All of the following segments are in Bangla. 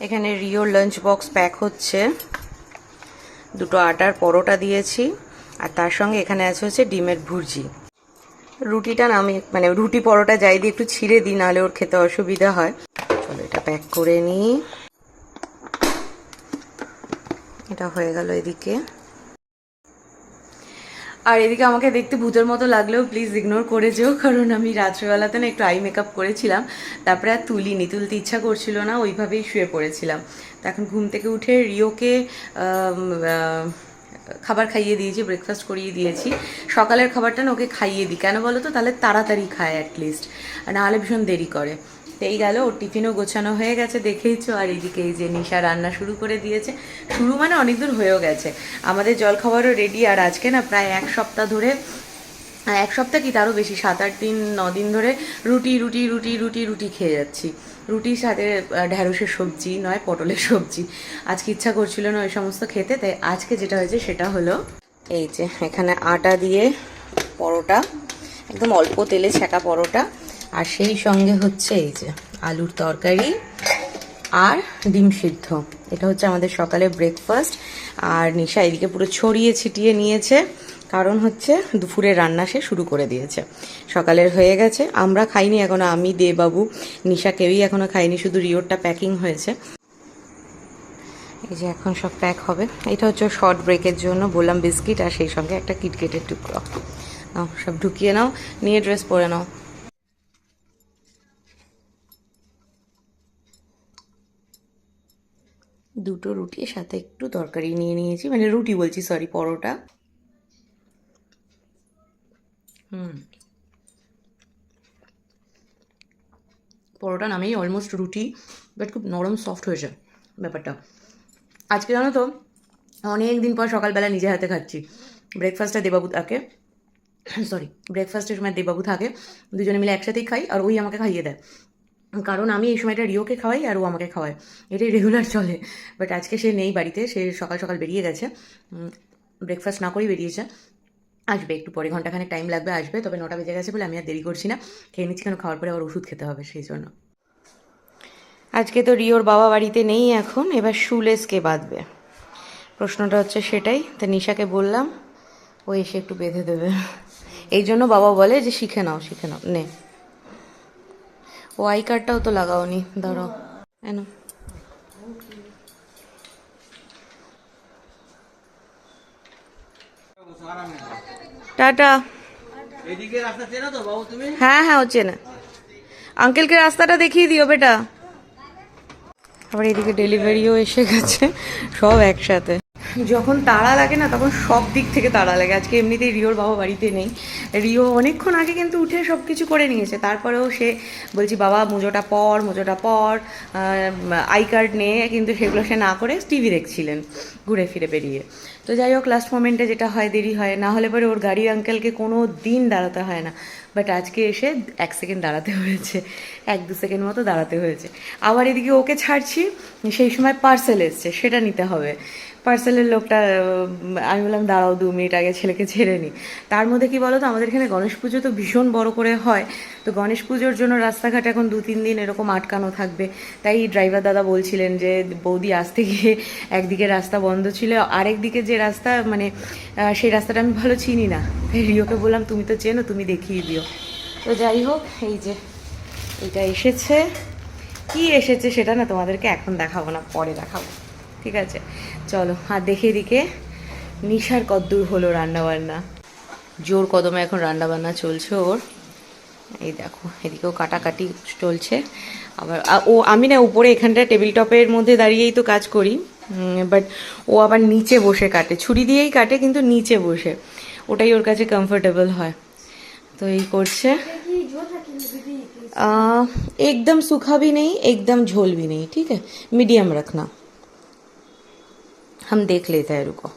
এখানে রিও লাঞ্চ বক্স প্যাক হচ্ছে। দুটো আটার পরোটা দিয়েছি, আর তার সঙ্গে এখানে আছে হচ্ছে ডিমের ভুর্জি। রুটিটা আমি মানে রুটি পরোটা যাই দিয়ে একটু ছিঁড়ে দিই, নাহলে ওর খেতে অসুবিধা হয়। চলো এটা প্যাক করে নিই। এটা হয়ে গেল এদিকে। আর এদিকে আমাকে দেখতে ভূতের মতো লাগলেও প্লিজ ইগনোর করে যেও, কারণ আমি রাত্রেবেলাতে না একটু আই মেকআপ করেছিলাম। তারপরে আর তুলিনি, তুলতে ইচ্ছা করছিল না, ওইভাবেই শুয়ে পড়েছিলাম। তো এখন ঘুম থেকে উঠে রিওকে খাবার খাইয়ে দিয়েছি ব্রেকফাস্ট করিয়ে দিয়েছি। সকালের খাবারটা না ওকে খাইয়ে দিই। কেন বলো তো? তাহলে তাড়াতাড়ি খায় অ্যাটলিস্ট নাহলে ভীষণ দেরি করে। এই গেল, ওর টিফিনও গোছানো হয়ে গেছে, দেখেইছো? আর এইদিকে এই যে নিশা রান্না শুরু করে দিয়েছে। শুরু মানে অনেক দূর হয়েও গেছে। আমাদের জলখাবারও রেডি আর আজকে না প্রায় এক সপ্তাহ ধরে, এক সপ্তাহ কি তারও বেশি সাত আট দিন, ন দিন ধরে রুটি রুটি রুটি রুটি রুটি খেয়ে যাচ্ছি। রুটির সাথে ঢ্যাঁড়সের সবজি, নয়, পটলের সবজি। আজকে ইচ্ছা করছিল না ওই সমস্ত খেতে, তাই আজকে যেটা হয়েছে সেটা হলো, এই যে এখানে আটা দিয়ে পরোটা, একদম অল্প তেলে ছেঁকা পরোটা আর সেই সঙ্গে হচ্ছে এই যে আলুর তরকারি আর ডিম সিদ্ধ। এটা হচ্ছে আমাদের সকালে ব্রেকফাস্ট আর নিশা এদিকে পুরো ছড়িয়ে ছিটিয়ে নিয়েছে, কারণ হচ্ছে দুপুরে রান্না সে শুরু করে দিয়েছে। সকালের হয়ে গেছে, আমরা খাইনি এখনও, আমি দে বাবু নিশা কেউই এখনও খাইনি শুধু রিওরটা প্যাকিং হয়েছে। এই যে এখন সব প্যাক হবে। এটা হচ্ছে শর্ট ব্রেকের জন্য বললাম বিস্কিট আর সেই সঙ্গে একটা কিটকেটের টুকরো। নাও, সব ঢুকিয়ে নাও, নিয়ে ড্রেস পরে নাও। দুটো রুটির সাথে একটু তরকারি নিয়ে নিয়েছি। মানে রুটি বলছি সরি পরোটা। হুম। পরোটা নামেই অলমোস্ট রুটি বাট খুব নরম সফট হয়েছে ব্যাপারটা। আজকে জানো তো অনেক দিন পর সকালবেলা নিজে হাতে খাচ্ছি। ব্রেকফাস্টটা দেবাবু থাকে। সরি ব্রেকফাস্টের সময় দেবাবু থাকে। দুজনে মিলে একসাথেই খাই, আর ওই আমাকে খাইয়ে দেয়। কারণ আমি এই সময়টা রিওকে খাওয়াই আর ও আমাকে খাওয়ায়। এটাই রেগুলার চলে। বাট আজকে সে নেই বাড়িতে, সে সকাল সকাল বেরিয়ে গেছে। ব্রেকফাস্ট না করেই বেরিয়েছে। আসবে, একটু পরে ঘন্টাখানেক টাইম লাগবে, আসবে। তবে নটা বেজে গেছে বলে আমি আর দেরি করছি না। খেয়ে নিচ্ছি কেন? খাওয়ার পরে আবার ওষুধ খেতে হবে, সেই জন্য। আজকে তো রিওর বাবা বাড়িতে নেই এখন। এবার শুলেস কে বাঁধবে। প্রশ্নটা হচ্ছে সেটাই। তা নিশাকে বললাম, ও এসে একটু বেঁধে দেবে। এই জন্য বাবা বলে যে শিখে নাও শিখে নাও। নে। ও আই কার্ডটাও তো লাগাওনি ধরো এনো টাটা। এদিকে চেনো হ্যাঁ হ্যাঁ হচ্ছে না আঙ্কেলকে রাস্তাটা দেখিয়ে দিও, বেটা। আবার এদিকে ডেলিভারিও এসে গেছে, সব একসাথে। যখন তাড়া লাগে না, তখন সব দিক থেকে তাড়া লাগে। আজকে এমনিতেই রিওর বাবা বাড়িতে নেই। রিও অনেকক্ষণ আগে কিন্তু উঠে সব কিছু করে নিয়েছে। তারপরেও সে বলছি, বাবা, মুজোটা পর মুজোটা পর। আই কার্ড নে, কিন্তু সেগুলো সে না করে টিভি দেখছিলেন ঘুরে ফিরে বেরিয়ে। তো যাই হোক লাস্ট মোমেন্টে যেটা হয়, দেরি হয়। না হলে পরে ওর গাড়ির আঙ্কেলকে কোনো দিন দাঁড়াতে হয় না। বাট আজকে এসে এক সেকেন্ড দাঁড়াতে হয়েছে, এক দু সেকেন্ড মতো দাঁড়াতে হয়েছে। আবার এদিকে ওকে ছাড়ছি, সেই সময় পার্সেল এসছে, সেটা নিতে হবে। পার্সেলের লোকটা আমি বললাম, দাঁড়াও দু মিনিট আগে ছেলেকে ছেড়ে নিই তার মধ্যে কি বলো তো আমাদের এখানে গণেশ পুজো তো ভীষণ বড় করে হয়। তো গণেশ পুজোর জন্য রাস্তাঘাট এখন দু তিন দিন এরকম আটকানো থাকবে। তাই ড্রাইভার দাদা বলছিলেন যে, বৌদি আসতে গিয়ে একদিকে রাস্তা বন্ধ ছিল, আরেক দিকে যে রাস্তা মানে সেই রাস্তাটা আমি ভালো চিনি না। রিওকে বললাম, তুমি তো চেনো, তুমি দেখিয়ে দিও। তো যাই হোক, এই যে এটা এসেছে। কি এসেছে সেটা না তোমাদেরকে এখন দেখাবো না, পরে দেখাবো। ঠিক আছে? চলো, আর দেখে এদিকে। নিশার কদ্দূর হলো রান্নাবান্না। জোর কদমে এখন রান্নাবান্না চলছে ওর। এই দেখো, এদিকেও কাটাকাটি চলছে। আবার ও, আমি না উপরে এখানটা টেবিল টপের মধ্যে দাঁড়িয়েই তো কাজ করি। বাট ও আবার নিচে বসে কাটে। ছুরি দিয়েই কাটে, কিন্তু নিচে বসে। ওটাই ওর কাছে কমফোর্টেবল হয়। তো এই করছে आ, एकदम सूखा भी नहीं एकदम झोल भी नहीं ठीक है मीडियम रखना हम देख लेते हैं रुको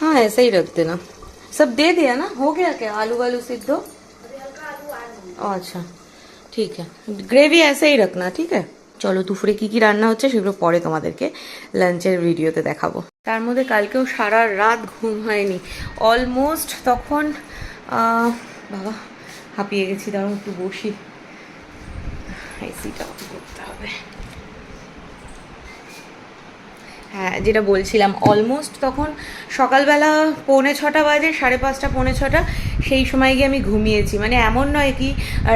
हाँ ऐसे ही रख देना सब दे दिया ना हो गया क्या आलू वालू सिद्धो अच्छा ঠিক আছে গ্রেভি ऐसे ही रखना ঠিক আছে চলো দুপুরে কি কি রান্না হচ্ছে সেগুলো পরে তোমাদেরকে লাঞ্চের ভিডিওতে দেখাবো তার মধ্যে কালকেও সারা রাত ঘুম হয়নি। অলমোস্ট তখন বাবা, হাঁপিয়ে গেছি, দাঁড়াও, একটু বসি। সিটা করতে হবে। হ্যাঁ যেটা বলছিলাম অলমোস্ট তখন সকালবেলা পৌনে ছটা বাজে, সাড়ে পাঁচটা, পৌনে ছটা, সেই সময় গিয়ে আমি ঘুমিয়েছি। মানে এমন নয় কি,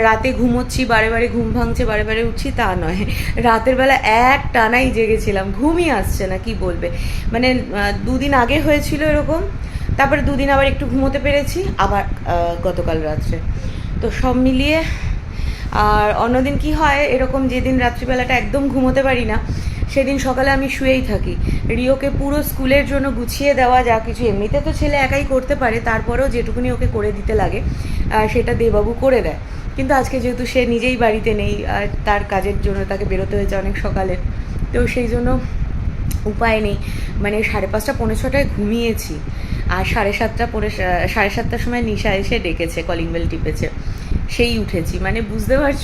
রাতে ঘুমোচ্ছি, বারে বারে ঘুম ভাঙছে, বারে বারে উঠছি, তা নয়। রাতের বেলা এক টানাই জেগেছিলাম, ঘুমই আসছে না, কি বলবে? মানে দুদিন আগে হয়েছিল এরকম, তারপরে দুদিন আবার একটু ঘুমোতে পেরেছি, আবার গতকাল রাত্রে। তো সব মিলিয়ে, আর অন্যদিন কি হয়, এরকম যেদিন রাত্রিবেলাটা একদম ঘুমোতে পারি না সেদিন সকালে আমি শুয়েই থাকি। রিওকে পুরো স্কুলের জন্য গুছিয়ে দেওয়া যা কিছু এমনিতে তো ছেলে একাই করতে পারে, তারপরেও যেটুকুনি ওকে করে দিতে লাগে সেটা দেবাবু করে দেয়। কিন্তু আজকে যেহেতু সে নিজেই বাড়িতে নেই আর তার কাজের জন্য তাকে বেরোতে হয়েছে অনেক সকালে। তো সেই জন্য উপায় নেই। মানে সাড়ে পাঁচটা, পৌনে ছটায় ঘুমিয়েছি। আর সাড়ে সাতটা পরে সাড়ে সাতটার সময় নিশা এসে ডেকেছে, কলিং বেল টিপেছে। সেই উঠেছি। মানে বুঝতে পারছ?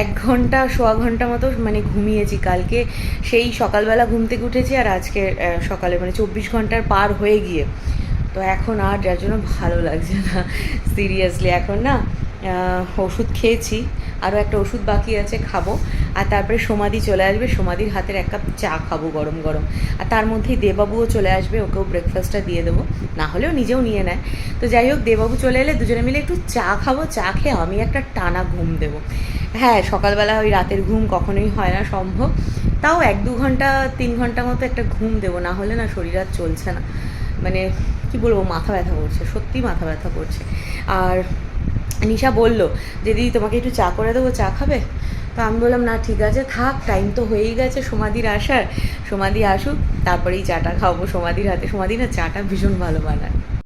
এক ঘণ্টা, সোয়া ঘণ্টা মতো মানে ঘুমিয়েছি। কালকে সেই সকালবেলা ঘুম থেকে উঠেছি আর আজকে সকালে মানে চব্বিশ ঘণ্টার পার হয়ে গিয়ে। তো এখন আর যার জন্য ভালো লাগছে না। সিরিয়াসলি এখন না ওষুধ খেয়েছি। আরও একটা ওষুধ বাকি আছে, খাব। আর তারপরে সমাধি চলে আসবে সমাধির হাতের এক কাপ চা খাব গরম গরম। আর তার মধ্যেই দেবাবুও চলে আসবে, ওকেও ব্রেকফাস্টটা দিয়ে দেবো। না হলেও নিজেও নিয়ে নেয়। তো যাই হোক দেবাবু চলে এলে দুজনে মিলে একটু চা খাব, চা খেয়ে আমি একটা টানা ঘুম দেবো। হ্যাঁ সকালবেলা ওই রাতের ঘুম কখনোই হয় না সম্ভব। তাও এক দু ঘণ্টা, তিন ঘণ্টা মতো একটা ঘুম দেবো, না হলে না শরীর আর চলছে না। মানে কি বলব, মাথা ব্যথা করছে সত্যি মাথা ব্যথা করছে। আর নিশা বলল, যে দিদি তোমাকে একটু চা করে দেবো, চা খাবে? তো আমি বললাম, না, ঠিক আছে, থাক টাইম তো হয়েই গেছে সমাধির আসার। সমাধি আসুক, তারপরেই চাটা খাব সমাধির হাতে সমাধি না, চাটা ভীষণ ভালো বানায়।